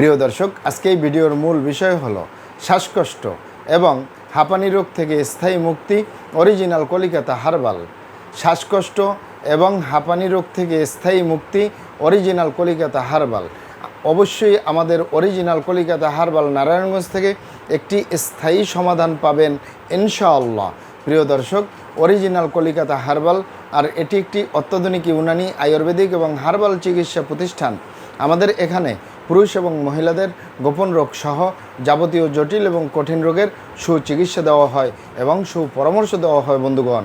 প্রিয় দর্শক, আজকে এই ভিডিওর মূল বিষয় হলো শ্বাসকষ্ট এবং হাঁপানি রোগ থেকে স্থায়ী মুক্তি, অরিজিনাল কলিকাতা হারবাল। শ্বাসকষ্ট এবং হাঁপানি রোগ থেকে স্থায়ী মুক্তি, অরিজিনাল কলিকাতা হারবাল। অবশ্যই আমাদের অরিজিনাল কলিকাতা হারবাল নারায়ণগঞ্জ থেকে একটি স্থায়ী সমাধান পাবেন ইনশাআল্লাহ। প্রিয় দর্শক, অরিজিনাল কলিকাতা হারবাল আর এটি একটি অত্যাধুনিক ইউনানি আয়ুর্বেদিক এবং হারবাল চিকিৎসা প্রতিষ্ঠান। আমাদের এখানে পুরুষ এবং মহিলাদের গোপন রোগ সহ যাবতীয় জটিল এবং কঠিন রোগের সুচিকিৎসা দেওয়া হয় এবং সুপরামর্শ দেওয়া হয় বন্ধুগণ।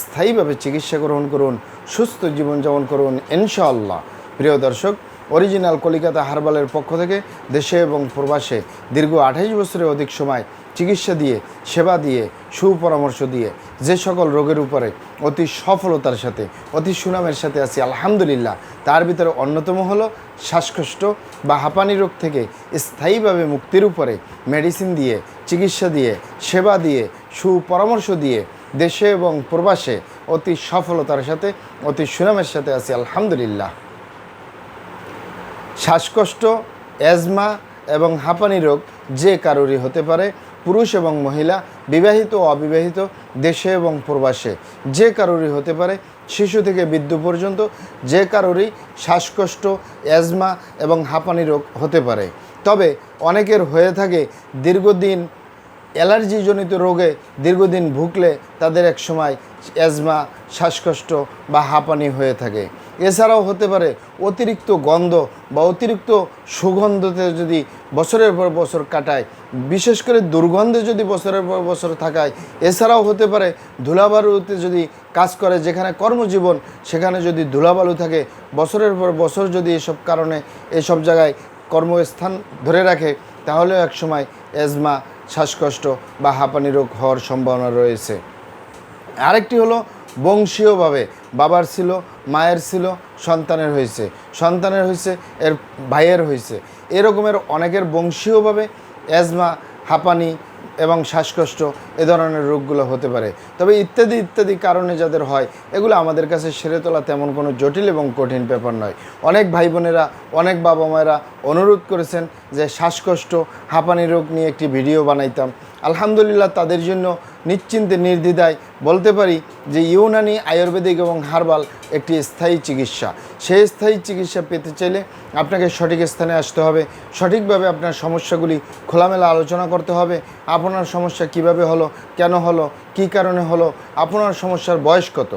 স্থায়ীভাবে চিকিৎসা গ্রহণ করুন, সুস্থ জীবনযাপন করুন, ইনশাআল্লাহ। প্রিয় দর্শক, অরিজিনাল কলিকাতা হারবালের পক্ষ থেকে দেশে এবং প্রবাসে দীর্ঘ আঠাইশ বছরের অধিক সময় চিকিৎসা দিয়ে, সেবা দিয়ে, সুপরামর্শ দিয়ে যে সকল রোগের উপরে অতি সফলতার সাথে, অতি সুনামের সাথে আছি, আলহামদুলিল্লাহ। তার ভিতরে অন্যতম হলো শ্বাসকষ্ট বা হাঁপানি রোগ থেকে স্থায়ীভাবে মুক্তির উপরে মেডিসিন দিয়ে, চিকিৎসা দিয়ে, সেবা দিয়ে, সুপরামর্শ দিয়ে দেশে এবং প্রবাসে অতি সফলতার সাথে, অতি সুনামের সাথে আছি, আলহামদুলিল্লাহ। শ্বাসকষ্ট, অ্যাজমা এবং হাঁপানি রোগ যে কারোরই হতে পারে, পুরুষ এবং মহিলা, বিবাহিত ও অবিবাহিত, দেশে এবং প্রবাসে যে কারোরই হতে পারে, শিশু থেকে বৃদ্ধ পর্যন্ত যে কারোরই শ্বাসকষ্ট, অ্যাজমা এবং হাঁপানি রোগ হতে পারে। তবে অনেকের হয়ে থাকে দীর্ঘদিন অ্যালার্জিজনিত রোগে দীর্ঘদিন ভুগলে তাদের এক সময় অ্যাজমা, শ্বাসকষ্ট বা হাঁপানি হয়ে থাকে। এছাড়াও হতে পারে অতিরিক্ত গন্ধ বা অতিরিক্ত সুগন্ধতে যদি বছরের পর বছর কাটায়, বিশেষ করে দুর্গন্ধে যদি বছরের পর বছর থাকায়। এছাড়াও হতে পারে ধুলাবালুতে যদি কাজ করে যেখানে কর্মজীবন, সেখানে যদি ধুলাবালু থাকে, বছরের পর বছর যদি এসব কারণে এসব জায়গায় কর্মস্থান ধরে রাখে, তাহলেও একসময় অ্যাজমা শ্বাসকষ্ট বা হাঁপানি রোগ হওয়ার সম্ভাবনা রয়েছে। আরেকটি হলো, বংশীয়ভাবে বাবার ছিল, মায়ের ছিল, সন্তানের হয়েছে। সন্তানের হয়েছে, এর ভাইয়ের হয়েছে। এরকমের অনেকের বংশীয়ভাবে অ্যাজমা হাঁপানি এবং শ্বাসকষ্ট এ ধরনের রোগগুলো হতে পারে। তবে ইত্যাদি ইত্যাদি কারণে যাদের হয়, এগুলো আমাদের কাছে সেরে তোলা তেমন কোনো জটিল এবং কঠিন ব্যাপার নয়। অনেক ভাই বোনেরা অনেক বাবা মায়েরা অনুরোধ করেছেন যে শ্বাসকষ্ট, হাঁপানি রোগ নিয়ে একটি ভিডিও বানাইতাম। আলহামদুলিল্লাহ তাদের জন্য নিশ্চিন্তে নির্দ্বিধায় বলতে পারি যে ইউনানি আয়ুর্বেদিক এবং হার্বাল একটি স্থায়ী চিকিৎসা। সেই স্থায়ী চিকিৎসা পেতে চাইলে আপনাকে সঠিক স্থানে আসতে হবে, সঠিকভাবে আপনার সমস্যাগুলি খোলামেলা আলোচনা করতে হবে, আপনার সমস্যা কীভাবে হলো, কেন হলো, কী কারণে হলো, আপনার সমস্যার বয়স কত?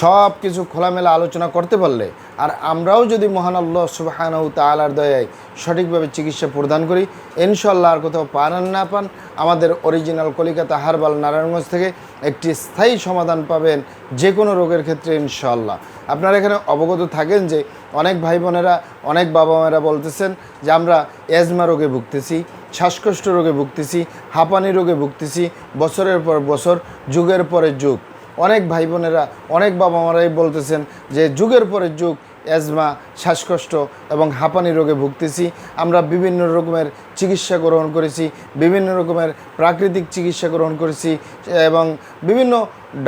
সব কিছু খোলামেলা আলোচনা করতে পারলে আর আমরাও যদি মহান আল্লাহ সুবাহানাউ তালার দয়ায় সঠিকভাবে চিকিৎসা প্রদান করি ইনশাল্লাহ আর কোথাও পান আর না পান, আমাদের অরিজিনাল কলিকাতা হারবাল নারায়ণগঞ্জ থেকে একটি স্থায়ী সমাধান পাবেন যে কোনো রোগের ক্ষেত্রে ইনশাল্লাহ আপনারা এখানে অবগত থাকেন যে অনেক ভাই বোনেরা অনেক বাবা মায়েরা বলতেছেন যে আমরা অ্যাজমা রোগে ভুগতেছি, শ্বাসকষ্ট রোগে ভুগতেছি, হাঁপানি রোগে ভুগতেছি, বছরের পর বছর, যুগের পরে যুগ। অনেক ভাই বোনেরা অনেক বাবা মারাই বলতেছেন যে যুগের পরে যুগ অ্যাজমা শ্বাসকষ্ট এবং হাঁপানি রোগে ভুগতেছি। আমরা বিভিন্ন রকমের চিকিৎসা গ্রহণ করেছি, বিভিন্ন রকমের প্রাকৃতিক চিকিৎসা গ্রহণ করেছি এবং বিভিন্ন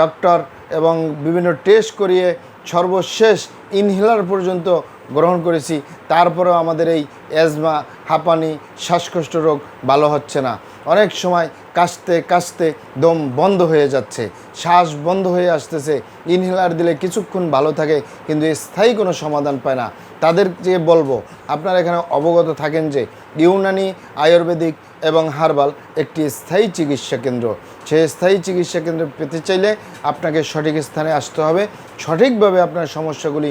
ডক্টর এবং বিভিন্ন টেস্ট করিয়ে সর্বশেষ ইনহেলার পর্যন্ত গ্রহণ করেছি, তারপরেও আমাদের এই অ্যাজমা হাঁপানি, শ্বাসকষ্ট রোগ ভালো হচ্ছে না। অনেক সময় কাশতে কাশতে দম বন্ধ হয়ে যাচ্ছে। শ্বাস বন্ধ হয়ে আসতেছে, ইনহেলার দিলে কিছুক্ষণ ভালো থাকে, কিন্তু স্থায়ী কোনো সমাধান পায় না। তাদের যে বলব, আপনারা এখানে অবগত থাকেন যে ইউনানি, আয়ুর্বেদিক এবং হার্বাল একটি স্থায়ী চিকিৎসা কেন্দ্র। সেই স্থায়ী চিকিৎসা কেন্দ্র পেতে চাইলে আপনাকে সঠিক স্থানে আসতে হবে। সঠিকভাবে আপনার সমস্যাগুলি